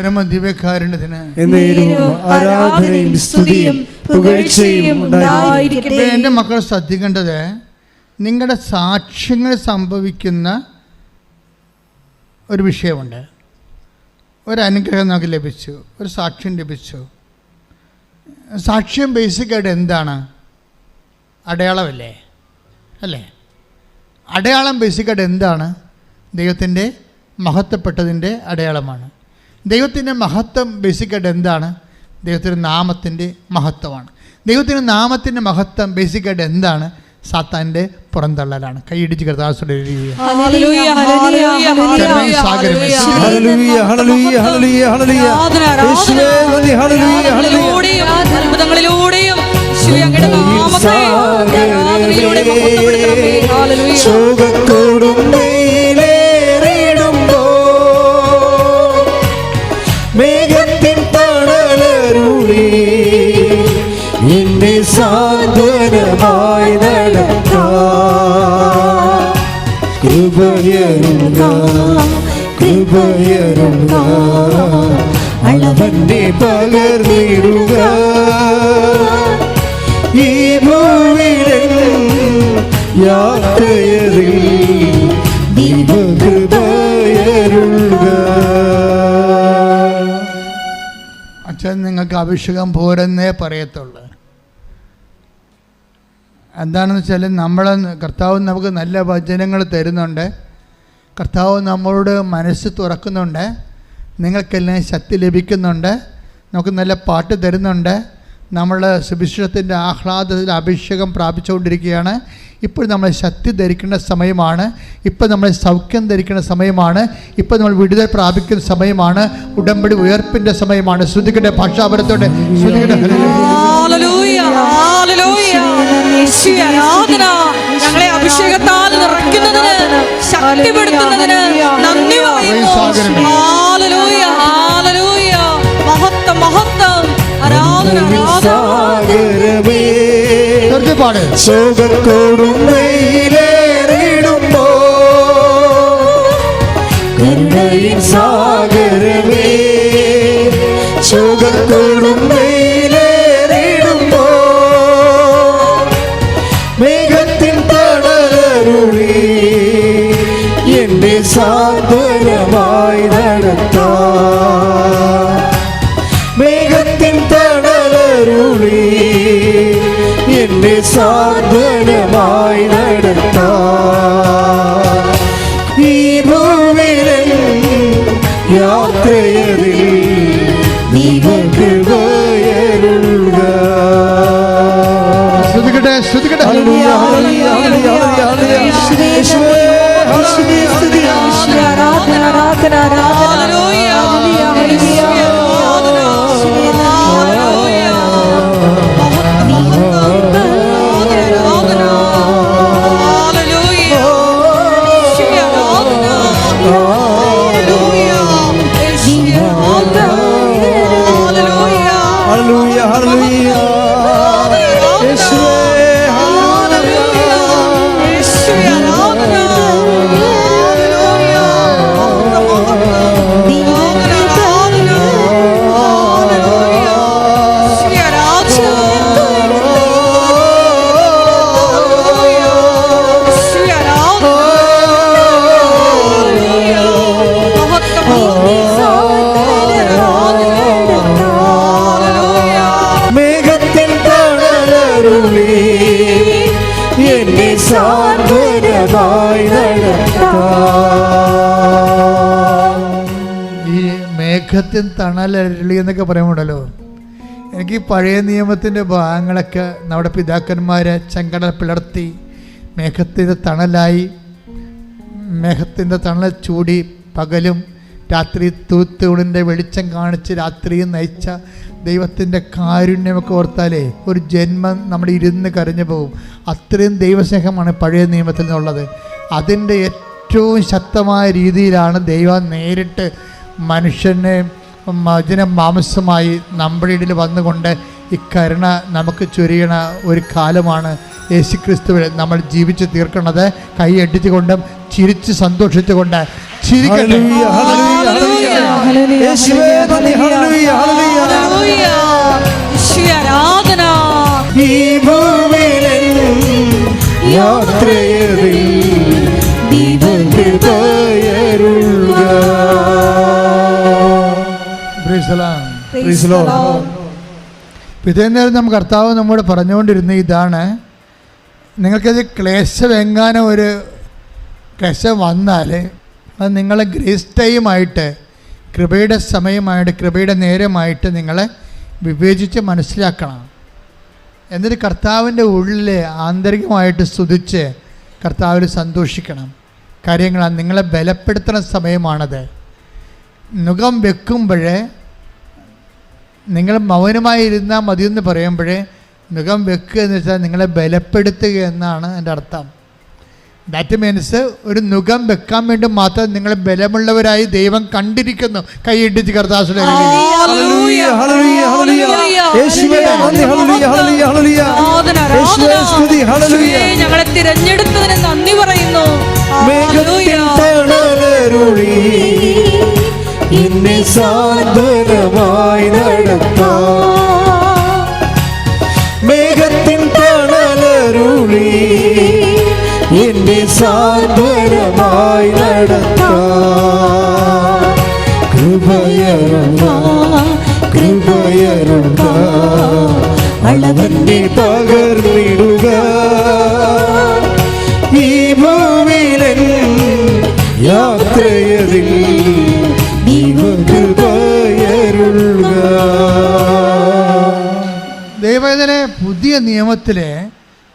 പരമദിവ്യകാരുണ്യത്തിന് എന്നേരും ആരാധനയും സ്തുതിയും പുകഴ്ചയും ഉണ്ടായിരിക്കട്ടെ. ഇപ്പൊ എന്റെ മക്കൾ ശ്രദ്ധിക്കേണ്ടത് നിങ്ങളുടെ സാക്ഷ്യങ്ങൾ സംഭവിക്കുന്ന ഒരു വിഷയമുണ്ട്. ഒരു അനുഗ്രഹം നമുക്ക് ലഭിച്ചു ഒരു സാക്ഷ്യം ലഭിച്ചു. സാക്ഷ്യം ബേസിക്കായിട്ട് എന്താണ്? അടയാളമല്ലേ? അല്ലേ? അടയാളം ബേസിക്കായിട്ട് എന്താണ്? ദൈവത്തിന്റെ മഹത്വപ്പെട്ടതിന്റെ അടയാളമാണ്. ദൈവത്തിന്റെ മഹത്വം ബേസിക്കായിട്ട് എന്താണ്? ദൈവത്തിന്റെ നാമത്തിന്റെ മഹത്വമാണ്. ദൈവത്തിന്റെ നാമത്തിന്റെ മഹത്വം ബേസിക്കായിട്ട് എന്താണ്? സാത്താന്റെ പുറന്തള്ളലാണ്. കൈയിടിച്ച് കർത്താസുടെ ഹല്ലേലൂയ, അച്ഛൻ നിങ്ങൾക്ക് അഭിഷേകം പോരെന്നേ പറയത്തുള്ളൂ. എന്താണെന്ന് വെച്ചാൽ നമ്മൾ കർത്താവ് നമുക്ക് നല്ല വചനങ്ങൾ തരുന്നുണ്ട്. കർത്താവ് നമ്മളോട് മനസ്സ് തുറക്കുന്നുണ്ട്. നിങ്ങൾക്കെല്ലാം ശക്തി ലഭിക്കുന്നുണ്ട്. നമുക്ക് നല്ല പാട്ട് തരുന്നുണ്ട്. നമ്മൾ സുഭിക്ഷത്തിന്റെ ആഹ്ലാദത്തിൽ അഭിഷേകം പ്രാപിച്ചുകൊണ്ടിരിക്കുകയാണ്. ഇപ്പോൾ നമ്മൾ ശക്തി ധരിക്കേണ്ട സമയമാണ്. ഇപ്പോൾ നമ്മൾ സൗഖ്യം ധരിക്കേണ്ട സമയമാണ്. ഇപ്പോൾ നമ്മൾ വിടുതൽ പ്രാപിക്കുന്ന സമയമാണ്. ഉടമ്പടി ഉയർപ്പിന്റെ സമയമാണ്. ശ്രുതിക്കട്ടെ ഭാഷാപരത്തോടെ ഞങ്ങളെ അഭിഷേകത്താൽ നിറയ്ക്കുന്നതിന് ശക്തിപ്പെടുത്തുന്നതിന് നന്ദി പറയുന്നു. பாடு சோகக்கோடும் வே സാന്ത്വനമായി ഹല്ലേലൂയ, hallelujah. യേശുവേ, മേഘത്തിൻ തണലരളി എന്നൊക്കെ പറയുമ്പോണ്ടല്ലോ. എനിക്ക് പഴയ നിയമത്തിന്റെ ഭാഗങ്ങളൊക്കെ നമ്മുടെ പിതാക്കന്മാരെ ചെങ്കട പിളർത്തി മേഘത്തിന്റെ തണലായി മേഘത്തിന്റെ തണൽ ചൂടി പകലും രാത്രി തൂത്തൂണിന്റെ വെളിച്ചം കാണിച്ച് രാത്രിയും നയിച്ച ദൈവത്തിന്റെ കാരുണ്യമൊക്കെ ഓർത്താലേ ഒരു ജന്മം നമ്മൾ ഇരുന്ന് കരഞ്ഞു പോകും. അത്രയും ദൈവസ്നേഹമാണ് പഴയ നിയമത്തിൽ നിന്നുള്ളത്. അതിന്റെ ഏറ്റവും ശക്തമായ രീതിയിലാണ് ദൈവം നേരിട്ട് മനുഷ്യനെ മജന മാംസമായി നമ്മുടെ ഇടയിൽ വന്നുകൊണ്ട് ഈ കരുണ നമുക്ക് ചൊരിയണ ഒരു കാലമാണ് യേശുക്രിസ്തുവിൽ നമ്മൾ ജീവിച്ച് തീർക്കുന്നത് കൈ അടിച്ചുകൊണ്ടും ചിരിച്ച് സന്തോഷിച്ചുകൊണ്ട് ചിരിക്കട്ടെ. ഹല്ലേലൂയ, ഹല്ലേലൂയ, ഹല്ലേലൂയ. യേശുവേ Lord. Praise the Lord. ഇതേ നേരം നമുക്ക് കർത്താവ് നമ്മോട് പറഞ്ഞുകൊണ്ടിരുന്ന ഇതാണ് നിങ്ങൾക്കത് ക്ലേശമെങ്ങാനും ഒരു ക്ലേശം വന്നാൽ അത് നിങ്ങളെ ഗ്രേസ് ടൈമായിട്ട് കൃപയുടെ സമയമായിട്ട് കൃപയുടെ നേരമായിട്ട് നിങ്ങളെ വിവേചിച്ച് മനസ്സിലാക്കണം എന്നിട്ട് കർത്താവിന്റെ ഉള്ളിൽ ആന്തരികമായിട്ട് സ്തുതിച്ച് കർത്താവിൽ സന്തോഷിക്കണം കാര്യങ്ങളാണ് നിങ്ങളെ ബലപ്പെടുത്തുന്ന സമയമാണത് മുഖം വെക്കുമ്പോഴേ നിങ്ങൾ മൗനമായി ഇരുന്നാൽ മതിയെന്ന് പറയുമ്പോഴേ മുഖം വെക്കുക എന്ന് വെച്ചാൽ നിങ്ങളെ ബലപ്പെടുത്തുക എന്നാണ് എന്റെ അർത്ഥം ദാറ്റ് മീൻസ് ഒരു മുഖം വെക്കാൻ വേണ്ടി മാത്രം നിങ്ങൾ ബലമുള്ളവരായി ദൈവം കണ്ടിരിക്കുന്നു കൈയിട്ടിച്ച് കർത്താസുടെ ഹല്ലേലൂയ, ഹല്ലേലൂയ, ഹല്ലേലൂയ. യേശുവേ ഹല്ലേലൂയ, ഹല്ലേലൂയ, ഹല്ലേലൂയ. ആരാധന, യേശുവേ ആരാധന. സ്തുതി, ഹല്ലേലൂയ. യേശുവേ, ഞങ്ങളെ തിരഞ്ഞെടുത്തതിന് നന്ദി പറയുന്നു എന്നെ സാന്ത്വനമായി നടത്താം. മേഘത്തിൻ തണലരുളി എന്നെ സാന്ത്വനമായി നടത്താം. കൃപയരുക കൃപയരുക അളവന്റെ പകർന്നിടുക ദൈവവേദന പുതിയ നിയമത്തിലെ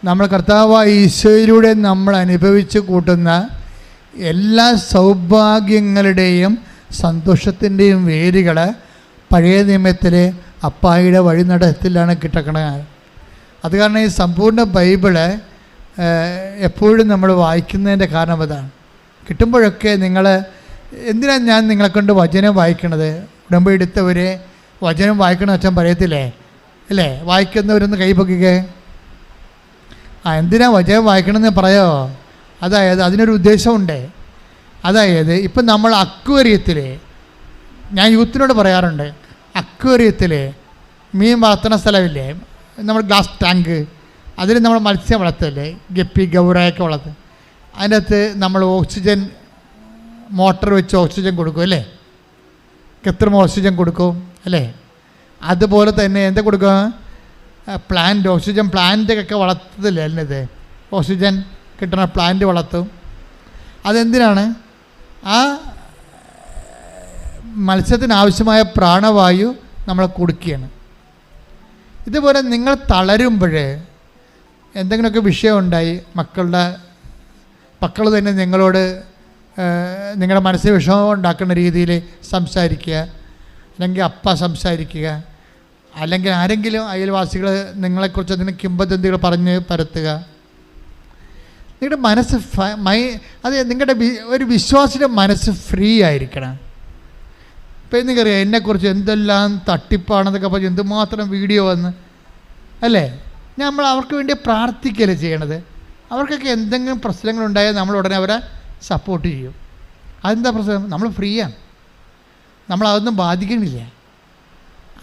നമ്മൾ കർത്താവായ ഈശോയിലൂടെ നമ്മൾ അനുഭവിച്ച് കൂട്ടുന്ന എല്ലാ സൗഭാഗ്യങ്ങളുടെയും സന്തോഷത്തിന്റെയും വേരുകൾ പഴയ നിയമത്തിലെ അപ്പായിയുടെ വഴിനടത്തിലാണ് കിട്ടക്കണത് അത് കാരണം ഈ സമ്പൂർണ ബൈബിൾ എപ്പോഴും നമ്മൾ വായിക്കുന്നതിന്റെ കാരണം അതാണ്. കിട്ടുമ്പോഴൊക്കെ നിങ്ങൾ എന്തിനാണ് ഞാൻ നിങ്ങളെ കൊണ്ട് വചനം വായിക്കണത്? ഉടമ്പ് എടുത്തവരെ വചനം വായിക്കണം അച്ഛൻ പറയത്തില്ലേ? അല്ലേ? വായിക്കുന്നവരൊന്ന് കൈ പൊക്കിക്കേ. ആ എന്തിനാ വചനം വായിക്കണമെന്ന് പറയോ? അതായത് അതിനൊരു ഉദ്ദേശമുണ്ട് അതായത് ഇപ്പം നമ്മൾ അക്വേറിയത്തിൽ ഞാൻ യൂത്തിനോട് പറയാറുണ്ട് അക്വേറിയത്തിൽ മീൻ വളർത്തുന്ന സ്ഥലമില്ലേ? നമ്മൾ ഗ്ലാസ് ടാങ്ക് അതിൽ നമ്മൾ മത്സ്യം വളർത്തല്ലേ ഗപ്പി ഗൗറയൊക്കെ വളർത്തും. അതിന്റെ അകത്ത് നമ്മൾ ഓക്സിജൻ മോട്ടർ വെച്ച് ഓക്സിജൻ കൊടുക്കും അല്ലേ? കൃത്രിമ ഓക്സിജൻ കൊടുക്കും അല്ലേ? അതുപോലെ തന്നെ എന്താ കൊടുക്കുക? പ്ലാന്റ് ഓക്സിജൻ പ്ലാന്റൊക്കെ അല്ലേ ഇതേ ഓക്സിജൻ കിട്ടണ പ്ലാന്റ് വളർത്തും. അതെന്തിനാണ്? ആ മത്സ്യത്തിന് ആവശ്യമായ പ്രാണവായു നമ്മൾ കൊടുക്കുകയാണ്. ഇതുപോലെ നിങ്ങൾ തളരുമ്പോഴേ എന്തെങ്കിലുമൊക്കെ വിഷയം ഉണ്ടായി മക്കളുടെ മക്കൾ തന്നെ നിങ്ങളോട് നിങ്ങളുടെ മനസ്സിൽ വിഷമം ഉണ്ടാക്കുന്ന രീതിയിൽ സംസാരിക്കുക അല്ലെങ്കിൽ അപ്പ സംസാരിക്കുക അല്ലെങ്കിൽ ആരെങ്കിലും അയൽവാസികൾ നിങ്ങളെക്കുറിച്ച് അതിന് കിംബദന്തികൾ പറഞ്ഞ് പരത്തുക. നിങ്ങളുടെ മനസ്സ് മൈ അത് നിങ്ങളുടെ ഒരു വിശ്വാസിയുടെ മനസ്സ് ഫ്രീ ആയിരിക്കണം. ഇപ്പം എനിക്കറിയാം എന്നെക്കുറിച്ച് എന്തെല്ലാം തട്ടിപ്പാണെന്നൊക്കെ പറഞ്ഞ് എന്തുമാത്രം വീഡിയോ വന്ന് അല്ലേ? നമ്മൾ അവർക്ക് വേണ്ടി പ്രാർത്ഥിക്കല്ലേ ചെയ്യണത്? അവർക്കൊക്കെ എന്തെങ്കിലും പ്രശ്നങ്ങളുണ്ടായാൽ നമ്മൾ ഉടനെ അവരെ സപ്പോർട്ട് ചെയ്യും. അതെന്താ പ്രശ്നം? നമ്മൾ ഫ്രീയാണ് നമ്മളതൊന്നും ബാധിക്കണില്ല.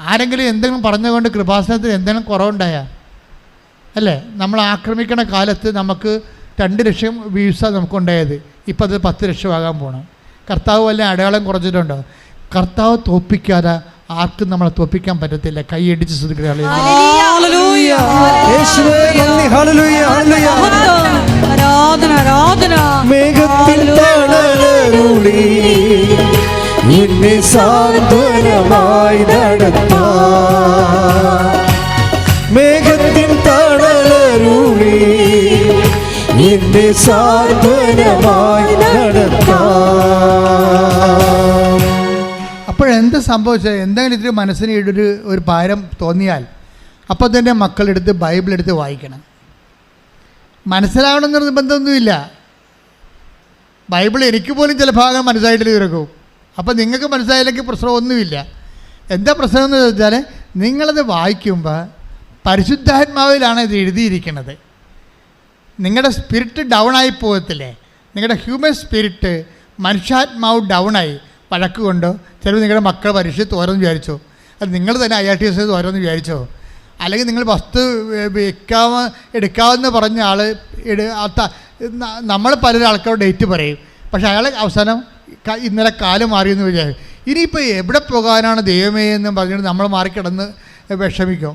ആരെങ്കിലും എന്തെങ്കിലും പറഞ്ഞുകൊണ്ട് കൃപാസനത്തിൽ എന്തെങ്കിലും കുറവുണ്ടായാൽ അല്ലേ? നമ്മൾ ആക്രമിക്കണ കാലത്ത് നമുക്ക് രണ്ട് ലക്ഷം വീഴ്ച നമുക്കുണ്ടായത്. ഇപ്പം അത് പത്ത് ലക്ഷമാകാൻ പോകണം കർത്താവ് വല്ല അടയാളം കുറച്ചിട്ടുണ്ടോ? കർത്താവ് തോപ്പിക്കാതെ ആർക്കും നമ്മളെ തോപ്പിക്കാൻ പറ്റത്തില്ല. കൈയടിച്ച് മഹത്വം. ആരാധന ആരാധന. മേഘത്തിൽ എന്നെ സാന്ത്വനമായി മേഘത്തിൻ തണലരുളി നിന്നെ സാന്ത്വനമായി നടത്താം. അപ്പോഴെന്ത് സംഭവിച്ചത് എന്തെങ്കിലും ഇത്തിരി മനസ്സിന് ഒരു ഒരു ഭാരം തോന്നിയാൽ അപ്പോൾ തന്നെ മക്കളെടുത്ത് ബൈബിൾ എടുത്ത് വായിക്കണം. മനസ്സിലാവണമെന്ന് നിർബന്ധമൊന്നുമില്ല ബൈബിൾ എനിക്ക് പോലും ചില ഭാഗം മനസ്സിലായിട്ടില്ല തീർക്കും അപ്പോൾ നിങ്ങൾക്ക് മനസ്സിലായില്ലെങ്കിൽ പ്രശ്നമൊന്നുമില്ല എന്താ പ്രശ്നം എന്ന് ചോദിച്ചാൽ നിങ്ങളത് വായിക്കുമ്പോൾ പരിശുദ്ധാത്മാവിലാണ് ഇത് എഴുതിയിരിക്കുന്നത്. നിങ്ങളുടെ സ്പിരിറ്റ് ഡൗൺ ആയി പോകത്തില്ലേ? നിങ്ങളുടെ ഹ്യൂമൻ സ്പിരിറ്റ് മനുഷ്യാത്മാവ് ഡൗണായി വഴക്ക് കൊണ്ടോ ചിലപ്പോൾ നിങ്ങളുടെ മക്കൾ പരീക്ഷ തോരെന്ന് വിചാരിച്ചോ അത് നിങ്ങൾ തന്നെ ഐ ആർ ടി എസ് തോരെന്ന് വിചാരിച്ചോ അല്ലെങ്കിൽ നിങ്ങൾ വസ്തു വിൽക്കാമ എടുക്കാമെന്ന് പറഞ്ഞ ആൾ നമ്മൾ പലരും ആൾക്കാരോട് ഡേറ്റ് പറയും. പക്ഷേ അയാൾ അവസാനം ഇന്നലെ കാലം മാറിയെന്ന് വിചാരിച്ചു. ഇനിയിപ്പോൾ എവിടെ പോകാനാണ് ദൈവമേ എന്ന് പറഞ്ഞിട്ട് നമ്മൾ മാറിക്കിടന്ന് വിഷമിക്കും.